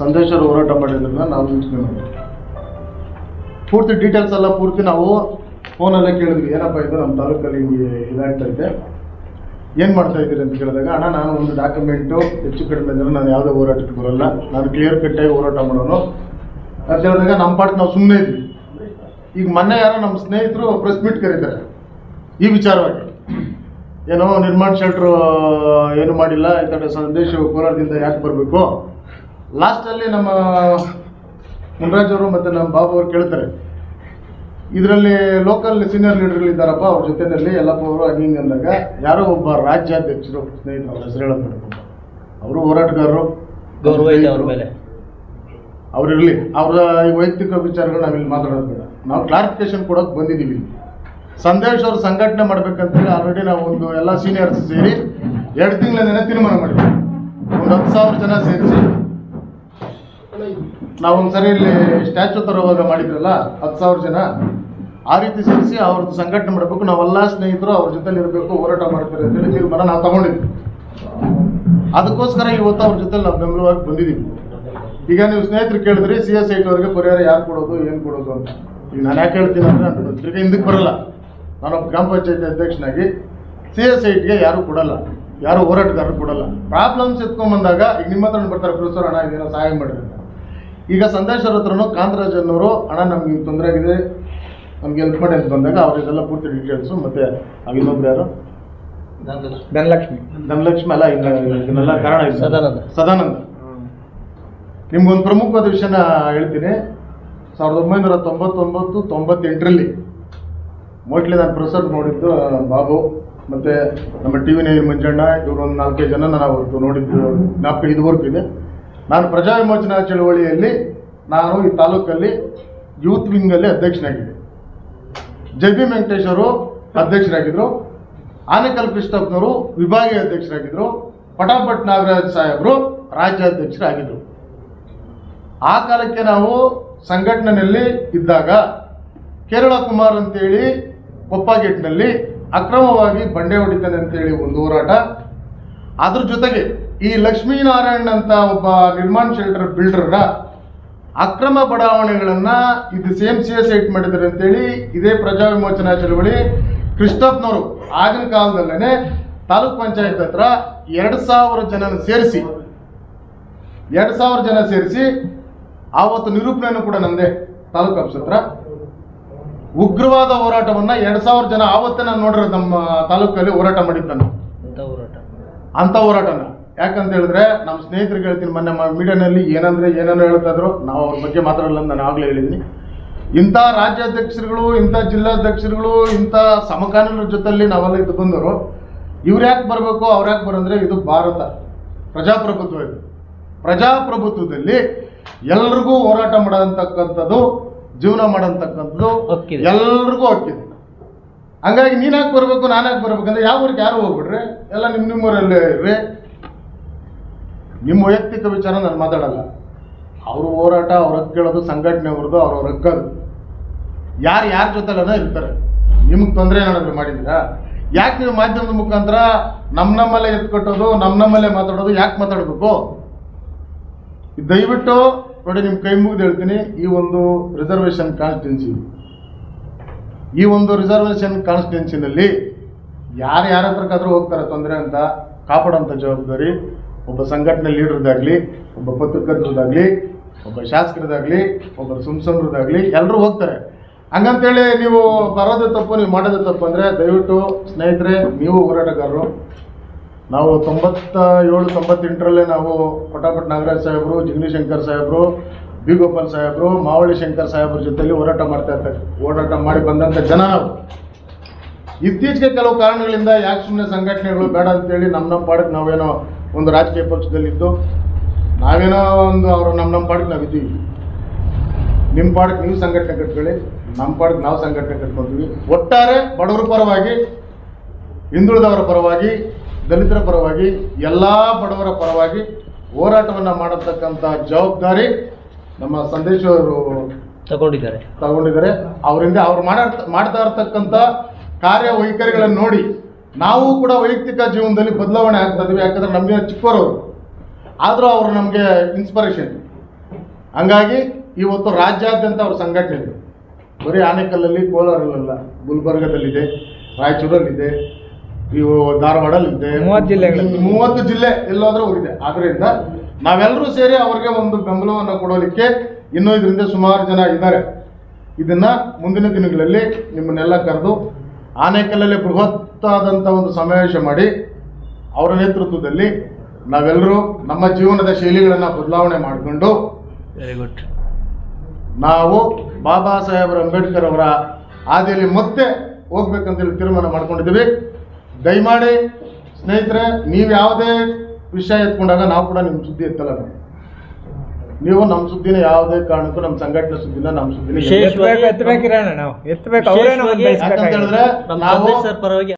ಸಂದೇಶರು ಹೋರಾಟ ಮಾಡಿದ್ರನ್ನ ನಾವು ಯೋಚನೆ ಮಾಡಿದ್ವಿ ಪೂರ್ತಿ ಡೀಟೇಲ್ಸ್ ಎಲ್ಲ ಪೂರ್ತಿ ನಾವು ಫೋನಲ್ಲೇ ಕೇಳಿದ್ವಿ. ಏನಪ್ಪ ಇದು? ನಮ್ಮ ತಾಲೂಕಲ್ಲಿ ಇದಾಗ್ತೈತೆ ಏನು ಮಾಡ್ತಾ ಇದ್ದೀರಿ ಅಂತ ಕೇಳಿದಾಗ, ಅಣ್ಣ, ನಾನು ಒಂದು ಡಾಕ್ಯುಮೆಂಟು ಹೆಚ್ಚು ಕಡಿಮೆ ಇದ್ದರೆ ನಾನು ಯಾವುದೇ ಹೋರಾಟಕ್ಕೆ ಬರೋಲ್ಲ. ನಾನು ಕ್ಲಿಯರ್ ಕಟ್ಟಾಗಿ ಹೋರಾಟ ಮಾಡೋನು. ಅಂತ ಹೇಳಿದಾಗ ನಮ್ಮ ಪಾಟ್ ನಾವು ಸುಮ್ಮನೆ ಇದ್ವಿ. ಈಗ ಮೊನ್ನೆ ಯಾರೋ ನಮ್ಮ ಸ್ನೇಹಿತರು ಪ್ರೆಸ್ ಮೀಟ್ ಕರೀತಾರೆ. ಈ ವಿಚಾರವಾಗಿ. ಏನೋ ನಿರ್ಮಾಣ ಶೆಟ್ರು ಏನು ಮಾಡಿಲ್ಲ. ಈ ಕಡೆ ಸಂದೇಶ ಕೋಲಾರದಿಂದ ಯಾಕೆ ಬರಬೇಕು? ಲಾಸ್ಟಲ್ಲಿ ನಮ್ಮ ಮುನ್ರಾಜ್ ಅವರು ಮತ್ತು ನಮ್ಮ ಬಾಬು ಅವರು ಕೇಳ್ತಾರೆ. ಇದರಲ್ಲಿ ಲೋಕಲ್ ಸೀನಿಯರ್ ಲೀಡರ್ಗಳಿದ್ದಾರಪ್ಪ ಅವ್ರ ಜೊತೆಯಲ್ಲಿ ಎಲ್ಲಪ್ಪ ಅವರು ಹಂಗೆ ಅಂದಾಗ ಯಾರೋ ಒಬ್ಬ ರಾಜ್ಯಾಧ್ಯಕ್ಷರು ಸ್ನೇಹಿತರು ಅವ್ರ ಹೆಸರು ಹೇಳೋದು ಅವರು ಹೋರಾಟಗಾರರು ಗೌರವ ಅವ್ರ ಮೇಲೆ. ಅವರಿರಲಿ ಅವರ ಈ ವೈಯಕ್ತಿಕ ವಿಚಾರಗಳು ನಾವಿಲ್ಲಿ ಮಾತಾಡೋದು ಬೇಡ. ನಾವು ಕ್ಲಾರಿಫಿಕೇಶನ್ ಕೊಡೋಕೆ ಬಂದಿದ್ದೀವಿ ಸಂದೇಶ್ ಅವರು ಸಂಘಟನೆ ಮಾಡ್ಬೇಕಂತೇಳಿ ಆಲ್ರೆಡಿ ನಾವು ಒಂದು ಎಲ್ಲ ಸೀನಿಯರ್ಸ್ ಸೇರಿ ಎರಡು ತಿಂಗಳಿಂದನೇ ತೀರ್ಮಾನ ಮಾಡಿದ್ವಿ. ಒಂದು ಹತ್ತು ಸಾವಿರ ಜನ ಸೇರಿಸಿ. ನಾವು ಒಂದ್ಸರಿ ಇಲ್ಲಿ ಸ್ಟ್ಯಾಚು ತರುವಾಗ ಮಾಡಿದ್ರಲ್ಲ, ಹತ್ತು ಸಾವಿರ ಜನ, ಆ ರೀತಿ ಸೇರಿಸಿ ಅವ್ರದ್ದು ಸಂಘಟನೆ ಮಾಡಬೇಕು, ನಾವೆಲ್ಲ ಸ್ನೇಹಿತರು ಅವ್ರ ಜೊತೆಲಿ ಇರಬೇಕು, ಹೋರಾಟ ಮಾಡ್ತಾರೆ ಅಂತೇಳಿ ತೀರ್ಮಾನ ನಾವು ತಗೊಂಡಿದ್ವಿ. ಅದಕ್ಕೋಸ್ಕರ ಇವತ್ತು ಅವ್ರ ಜೊತೆ ನಾವು ಬೆಂಬಲವಾಗಿ ಬಂದಿದ್ದೀವಿ. ಈಗ ನೀವು ಸ್ನೇಹಿತರು ಕೇಳಿದ್ರಿ, ಸಿ ಎಸ್ ಐಟ್ ಅವ್ರಿಗೆ ಪರಿಹಾರ ಯಾರು ಕೊಡೋದು, ಏನು ಕೊಡೋದು ಅಂತ. ಈಗ ನಾನು ಯಾಕೆ ಹೇಳ್ತೀನಿ ಅಂದರೆ ತಿರ್ಗಿ ಹಿಂದಕ್ಕೆ ಬರಲ್ಲ. ನಾನು ಗ್ರಾಮ ಪಂಚಾಯತಿ ಅಧ್ಯಕ್ಷನಾಗಿ ಸಿ ಎಸ್ ಐಟಿಗೆ ಯಾರು ಕೊಡಲ್ಲ, ಯಾರು ಹೋರಾಟಗಾರರು ಕೊಡಲ್ಲ. ಪ್ರಾಬ್ಲಮ್ಸ್ ಎತ್ಕೊಂಡ್ಬಂದಾಗ ಈಗ ನಿಮ್ಮ ಹತ್ರ ಬರ್ತಾರೆ, ಪ್ರೊಫೆಸರ್ ಅಣ್ಣ ಇದೇನೋ ಸಹಾಯ ಮಾಡಿದ್ರೆ. ಈಗ ಸಂದೇಶರ ಅವ್ರ ಹತ್ರನು ಕಾಂತರಾಜ್ ಅನ್ನೋರು ಅಣ್ಣ ನಮ್ಗೆ ತೊಂದರೆ ಆಗಿದೆ. ನಮ್ಗೆ ಹೆಲ್ಪ್ ಮಾಡಿ ಅಂತ ಬಂದಾಗ ಅವರಿಗೆಲ್ಲ ಪೂರ್ತಿ ಡೀಟೇಲ್ಸು ಮತ್ತು ಇನ್ನೊಬ್ರು ಯಾರು? ಧನಲಕ್ಷ್ಮಿ. ಧನಲಕ್ಷ್ಮಿ ಅಲ್ಲ ಇದನ್ನೆಲ್ಲ ಕಾರಣ ಇದೆ. ಸದಾನಂದ. ಸದಾನಂದ. ನಿಮ್ಗೊಂದು ಪ್ರಮುಖವಾದ ವಿಷಯನ ಹೇಳ್ತೀನಿ. ಸಾವಿರದ ಒಂಬೈನೂರ ತೊಂಬತ್ತೊಂಬತ್ತು ತೊಂಬತ್ತೆಂಟರಲ್ಲಿ ಮೋಸ್ಟ್ಲಿ ನಾನು ಪ್ರೊಸೆಸ್ ನೋಡಿದ್ದು ಬಾಬು. ಮತ್ತು ನಮ್ಮ ಟಿ ವಿ ನೇ ಮಂಜಣ್ಣ ಇವರು ಒಂದು ನಾಲ್ಕೈದು ಜನ ನಾನು ಅವತ್ತು ನೋಡಿದ್ದು ಜ್ಞಾಪಕ ಇದುವರೆಗೂ ಇದೆ. ನಾನು ಪ್ರಜಾ ವಿಮೋಚನಾ ಚಳುವಳಿಯಲ್ಲಿ ನಾನು ಈ ತಾಲೂಕಲ್ಲಿ ಯೂತ್ ವಿಂಗಲ್ಲಿ ಅಧ್ಯಕ್ಷನಾಗಿದ್ದೆ. ಜೆ ಬಿ ವೆಂಕಟೇಶ್ ಅವರು ಅಧ್ಯಕ್ಷರಾಗಿದ್ದರು ಆನೇಕಲ್ ಕೃಷ್ಣಪ್ಪನವರು ವಿಭಾಗೀಯ ಅಧ್ಯಕ್ಷರಾಗಿದ್ದರು ಪಟಾಪಟ್ ನಾಗರಾಜ್ ಸಾಹೇಬರು ರಾಜ್ಯಾಧ್ಯಕ್ಷರಾಗಿದ್ದರು ಆ ಕಾಲಕ್ಕೆ ನಾವು ಸಂಘಟನೆಯಲ್ಲಿ ಇದ್ದಾಗ ಕೇರಳ ಕುಮಾರ್ ಅಂತೇಳಿ ಕೊಪ್ಪ ಗೇಟ್ನಲ್ಲಿ ಅಕ್ರಮವಾಗಿ ಬಂಡೆ ಹೊಡಿತಾನೆ ಅಂತೇಳಿ ಒಂದು ಹೋರಾಟ. ಅದ್ರ ಜೊತೆಗೆ ಈ ಲಕ್ಷ್ಮೀನಾರಾಯಣ್ ಅಂತ ಒಬ್ಬ ನಿರ್ಮಾಣ ಶೆಲ್ಟರ್ ಬಿಲ್ಡರ್ನ ಅಕ್ರಮ ಬಡಾವಣೆಗಳನ್ನು ಇದು ಸೇಮ್ ಸಿ ಎಸ್ ಐಟ್ ಮಾಡಿದ್ದಾರೆ ಅಂತೇಳಿ ಇದೇ ಪ್ರಜಾ ವಿಮೋಚನಾ ಚಳವಳಿ ಕೃಷ್ಣಪ್ಪನವರು ಆಗಿನ ಕಾಲದಲ್ಲೇ ತಾಲೂಕ್ ಪಂಚಾಯತ್ ಹತ್ರ ಎರಡು ಸಾವಿರ ಜನನ ಸೇರಿಸಿ ಎರಡು ಸಾವಿರ ಜನ ಸೇರಿಸಿ ಆವತ್ತು ನಿರೂಪಣೆಯನ್ನು ಕೂಡ ನಂದೆ ತಾಲೂಕು ಆಫೀಸ್ ಹತ್ರ. ಉಗ್ರವಾದ ಹೋರಾಟವನ್ನ ಎರಡು ಸಾವಿರ ಜನ ಆವತ್ತೇ ನಾನು ನೋಡಿರೋದು ನಮ್ಮ ತಾಲೂಕಲ್ಲಿ ಹೋರಾಟ ಮಾಡಿದ್ದಾನು ಅಂತ ಹೋರಾಟನ. ಯಾಕಂತ ಹೇಳಿದ್ರೆ ನಮ್ಮ ಸ್ನೇಹಿತರಿಗೆ ಹೇಳ್ತೀನಿ ಮೊನ್ನೆ ಮೀಡಿಯಾನಲ್ಲಿ ಏನಂದ್ರೆ ಏನೇನೋ ಹೇಳ್ತಾ ಇದ್ರು. ನಾವು ಅವ್ರ ಬಗ್ಗೆ ಮಾತಾಡಲ್ಲ ನಾನು ಆಗ್ಲೇ ಹೇಳಿದ್ದೀನಿ. ಇಂಥ ರಾಜ್ಯಾಧ್ಯಕ್ಷರುಗಳು ಇಂಥ ಜಿಲ್ಲಾಧ್ಯಕ್ಷರುಗಳು ಇಂಥ ಸಮಕಾಲೀನರ ಜೊತೆಯಲ್ಲಿ ನಾವೆಲ್ಲ ಇದು ಬಂದರು ಇವ್ರು ಯಾಕೆ ಬರಬೇಕು ಅವ್ರು ಯಾಕೆ ಬರಂದ್ರೆ ಇದು ಭಾರತ. ಪ್ರಜಾಪ್ರಭುತ್ವ ಇದು. ಪ್ರಜಾಪ್ರಭುತ್ವದಲ್ಲಿ ಎಲ್ರಿಗೂ ಹೋರಾಟ ಮಾಡೋಂತಕ್ಕಂಥದ್ದು ಜೀವನ ಮಾಡೋಂತಕ್ಕಂಥದ್ದು. ಎಲ್ರಿಗೂ ಹಕ್ಕಿದೆ ಹಂಗಾಗಿ ನೀನ್ ಯಾಕೆ ಬರಬೇಕು ನಾನು ಯಾಕೆ ಬರ್ಬೇಕಂದ್ರೆ ಯಾವ ಊರಿಗೆ ಯಾರು ಹೋಗ್ಬಿಡ್ರಿ ಎಲ್ಲ ನಿಮ್ಮ ನಿಮ್ಮೂರಲ್ಲೇ ಇರ್ರಿ. ನಿಮ್ಮ ವೈಯಕ್ತಿಕ ವಿಚಾರ ನಾನು ಮಾತಾಡಲ್ಲ. ಅವರು ಹೋರಾಟ, ಅವ್ರ ಹಕ್ಕೇಳೋದು ಸಂಘಟನೆ ಅವ್ರದ್ದು ಅವ್ರವ್ರ ಹಕ್ಕದು ಯಾರು ಯಾರ ಜೊತೆಲ್ಲ ಇರ್ತಾರೆ. ನಿಮ್ಗೆ ತೊಂದರೆ ಏನಾದರೂ ಮಾಡಿದ್ದೀರಾ? ಯಾಕೆ ನೀವು ಮಾಧ್ಯಮದ ಮುಖಾಂತರ ನಮ್ಮ ನಮ್ಮಲ್ಲೇ ಎತ್ಕೊಟ್ಟೋದು ನಮ್ಮ ನಮ್ಮಲ್ಲೇ ಮಾತಾಡೋದು, ಯಾಕೆ ಮಾತಾಡಬೇಕು? ದಯವಿಟ್ಟು ನೋಡಿ ನಿಮ್ಮ ಕೈ ಮುಗಿದು ಹೇಳ್ತೀನಿ, ಈ ಒಂದು ರಿಸರ್ವೇಷನ್ ಕಾನ್ಸ್ಟಿಟ್ಯೂನ್ಸಿ ಈ ಒಂದು ರಿಸರ್ವೇಷನ್ ಕಾನ್ಸ್ಟಿಟ್ಯೂನ್ಸಿನಲ್ಲಿ ಯಾರು ಯಾರ ಹೋಗ್ತಾರೆ ತೊಂದರೆ ಅಂತ, ಕಾಪಾಡೋಂಥ ಜವಾಬ್ದಾರಿ. ಒಬ್ಬ ಸಂಘಟನೆ ಲೀಡರ್ದಾಗಲಿ, ಒಬ್ಬ ಪತ್ರಕರ್ತರದಾಗಲಿ, ಒಬ್ಬ ಶಾಸಕರದಾಗಲಿ, ಒಬ್ಬ ಸುಮ್ಸಮ್ರದಾಗಲಿ ಎಲ್ಲರೂ ಹೋಗ್ತಾರೆ. ಹಂಗಂತೇಳಿ ನೀವು ಬರೋದೇ ತಪ್ಪು, ನೀವು ಮಾಡೋದೇ ತಪ್ಪು ಅಂದರೆ ದಯವಿಟ್ಟು ಸ್ನೇಹಿತರೆ, ನೀವು ಹೋರಾಟಗಾರರು. ನಾವು ತೊಂಬತ್ತ ಏಳು ತೊಂಬತ್ತೆಂಟರಲ್ಲೇ ನಾವು ಪಟಾಪಟ್ ನಾಗರಾಜ್ ಸಾಹೇಬರು ಜಿಗ್ನಿ ಶಂಕರ್ ಸಾಹೇಬರು, ಬಿ ಗೋಪಾಲ್ ಸಾಹೇಬರು, ಮಾವಳಿ ಶಂಕರ್ ಸಾಹೇಬ್ರ ಜೊತೆಯಲ್ಲಿ ಹೋರಾಟ ಮಾಡ್ತಾ ಇರ್ತಾರೆ. ಹೋರಾಟ ಮಾಡಿ ಬಂದಂಥ ಜನ ನಾವು. ಇತ್ತೀಚೆಗೆ ಕೆಲವು ಕಾರಣಗಳಿಂದ ಯಾಕೆ ಸುಮ್ಮನೆ ಸಂಘಟನೆಗಳು ಬೇಡ ಅಂತೇಳಿ ನಮ್ಮ ನಮ್ಮ ಪಾಡಕ್ಕೆ ನಾವೇನೋ ಒಂದು ರಾಜಕೀಯ ಪಕ್ಷದಲ್ಲಿದ್ದು ನಾವೇನೋ ಒಂದು ಅವರು ನಮ್ಮ ನಮ್ಮ ಪಾಡಿಗೆ ನಾವು ಇದ್ದೀವಿ ನಿಮ್ಮ ಪಾಡಕ್ಕೆ ನೀವು ಸಂಘಟನೆ ಕಟ್ಕೊಳ್ಳಿ ನಮ್ಮ ಪಾಡಕ್ಕೆ ನಾವು ಸಂಘಟನೆ ಕಟ್ಕೊತೀವಿ. ಒಟ್ಟಾರೆ ಬಡವರ ಪರವಾಗಿ ಹಿಂದುಳಿದವರ ಪರವಾಗಿ ದಲಿತರ ಪರವಾಗಿ ಎಲ್ಲ ಬಡವರ ಪರವಾಗಿ ಹೋರಾಟವನ್ನು ಮಾಡತಕ್ಕಂಥ ಜವಾಬ್ದಾರಿ ನಮ್ಮ ಸಂದೇಶ ಅವರು ತಗೊಂಡಿದ್ದಾರೆ. ತಗೊಂಡಿದ್ದಾರೆ. ಅವರಿಂದ ಅವ್ರು ಮಾಡ ಮಾಡ್ತಾ ಇರ್ತಕ್ಕಂಥ ಕಾರ್ಯವೈಖರಿಗಳನ್ನು ನೋಡಿ ನಾವು ಕೂಡ ವೈಯಕ್ತಿಕ ಜೀವನದಲ್ಲಿ ಬದಲಾವಣೆ ಆಗ್ತಾ ಇದೀವಿ ಯಾಕಂದ್ರೆ ನಮಗೆ ಚಿಕ್ಕವರು. ಆದರೂ ಅವರು ನಮಗೆ ಇನ್ಸ್ಪಿರೇಷನ್ ಹಂಗಾಗಿ ಇವತ್ತು ರಾಜ್ಯಾದ್ಯಂತ ಅವ್ರ ಸಂಘಟನೆ ಇದೆ. ಬರೀ ಆನೇಕಲ್ಲಲ್ಲಿ ಕೋಲಾರಲ್ಲ ಗುಲ್ಬರ್ಗದಲ್ಲಿದೆ ರಾಯಚೂರಲ್ಲಿದೆ ಇವು ಧಾರವಾಡಲ್ಲಿದೆ. ಮೂವತ್ತು ಜಿಲ್ಲೆಗಳಲ್ಲಿ. ಮೂವತ್ತು ಜಿಲ್ಲೆ ಎಲ್ಲಾದ್ರೂ ಹೋಗಿದೆ. ಆದ್ದರಿಂದ ನಾವೆಲ್ಲರೂ ಸೇರಿ ಅವ್ರಿಗೆ ಒಂದು ಬೆಂಬಲವನ್ನು ಕೊಡೋಲಿಕ್ಕೆ ಇನ್ನೂ ಇದರಿಂದ ಸುಮಾರು ಜನ ಇದ್ದಾರೆ. ಇದನ್ನ ಮುಂದಿನ ದಿನಗಳಲ್ಲಿ ನಿಮ್ಮನ್ನೆಲ್ಲ ಕರೆದು ಆನೇಕಲ್ಲಲ್ಲಿ ಬೃಹತ್ತಾದಂಥ ಒಂದು ಸಮಾವೇಶ ಮಾಡಿ ಅವರ ನೇತೃತ್ವದಲ್ಲಿ ನಾವೆಲ್ಲರೂ ನಮ್ಮ ಜೀವನದ ಶೈಲಿಗಳನ್ನು ಬದಲಾವಣೆ ಮಾಡಿಕೊಂಡು ವೆರಿ ಗುಡ್ ನಾವು ಬಾಬಾ ಸಾಹೇಬ್ರ ಅಂಬೇಡ್ಕರ್ ಅವರ ಹಾದಿಯಲ್ಲಿ ಮತ್ತೆ ಹೋಗ್ಬೇಕಂತೇಳಿ ತೀರ್ಮಾನ ಮಾಡ್ಕೊಂಡಿದ್ದೀವಿ. ದಯಮಾಡಿ ಸ್ನೇಹಿತರೆ ನೀವು ಯಾವುದೇ ವಿಷಯ ಎತ್ಕೊಂಡಾಗ ನಾವು ಕೂಡ ನಿಮ್ಮ ಸುದ್ದಿ ಎತ್ತಲ್ಲ. ನಾವು. ನಮ್ಮ ಸುದ್ದಿನ ಯಾವುದೇ ಕಾರಣಕ್ಕೂ ನಮ್ಮ ಸಂಘಟನೆ ಸುದ್ದಿನ ನಮ್ಮ ಸುದ್ದಿನ ಎತ್ತಬೇಕು ಎತ್ತಬೇಕು ನಾವು ಎತ್ತಬೇಕು ಅವರೇ ನಮ್ಮನ್ನ ವಿಶೇಷವಾಗಿ ಯಾಕಂತ ಹೇಳಿದ್ರೆ ನಮ್ಮ ನಾವು ಸಂದೇಶ್ ಸರ್ ಪರವಾಗಿ